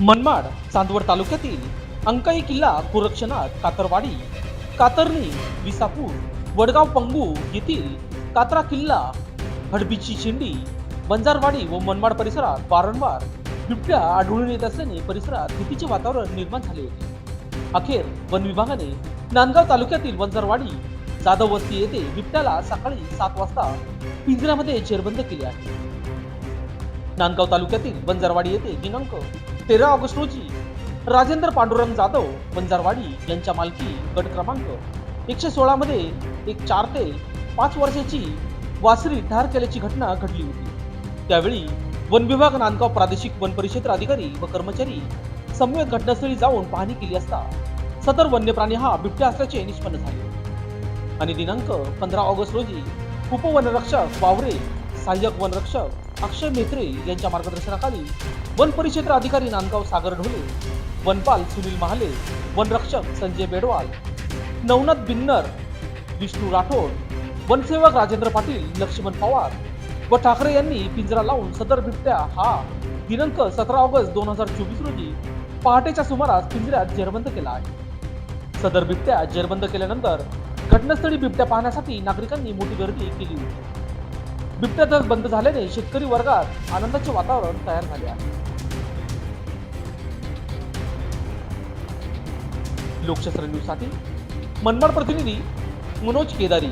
मनमाड चांदवड तालुक्यातील अंकाई किल्ला कुरक्षनाथ कातरवाडी कातरणी विसापूर वडगाव पंगू येथील कात्रा किल्ला हडबीची शिंडी बंजारवाडी व मनमाड परिसरात वारंवार बिबट्या आढळून येत असल्याने परिसरात भीतीचे वातावरण निर्माण झाले होते. अखेर वन विभागाने नांदगाव तालुक्यातील वंजारवाडी जाधव वस्ती येथे बिबट्याला सकाळी सात वाजता पिंजऱ्यामध्ये जेरबंद केले आहे. नांदगाव तालुक्यातील बंजारवाडी येथे दिनांक तेरा ऑगस्ट रोजी राजेंद्र पांडुरंग जाधव बंजारवाडी यांच्या मालकी गट क्रमांक एकशे सोळा मध्ये एक चार ते पाच वर्षाची वासरी ठार केल्याची घटना घडली होती. त्यावेळी वन विभाग नांदगाव प्रादेशिक वन परिक्षेत्र अधिकारी व कर्मचारी समवेत घटनास्थळी जाऊन पाहणी केली असता सदर वन्य प्राणी हा बिबट्या असल्याचे निष्पन्न झाले. आणि दिनांक पंधरा ऑगस्ट रोजी उपवनरक्षक वावरे सहाय्यक वनरक्षक अक्षय मेत्रे यांच्या मार्गदर्शनाखाली वन परिक्षेत्र अधिकारी नांदगाव सागर ढोले वनपाल सुनील महाले वनरक्षक संजय बेडवाल नवनाथ बिन्नर विष्णू राठोड वनसेवक राजेंद्र पाटील लक्ष्मण पवार व ठाकरे यांनी पिंजरा लावून सदर बिबट्या हा दिनांक सतरा ऑगस्ट दोन हजार चोवीस रोजी पहाटेच्या सुमारास पिंजऱ्यात जेरबंद केला आहे. सदर बिबट्या जेरबंद केल्यानंतर घटनास्थळी बिबट्या पाहण्यासाठी नागरिकांनी मोठी गर्दी केली होती. बिबट्यातच बंद झाल्याने शेतकरी वर्गात आनंदाचे वातावरण तयार झाले आहे. लोकशास्त्र न्यूजसाठी मनमाड प्रतिनिधी मनोज केदारी.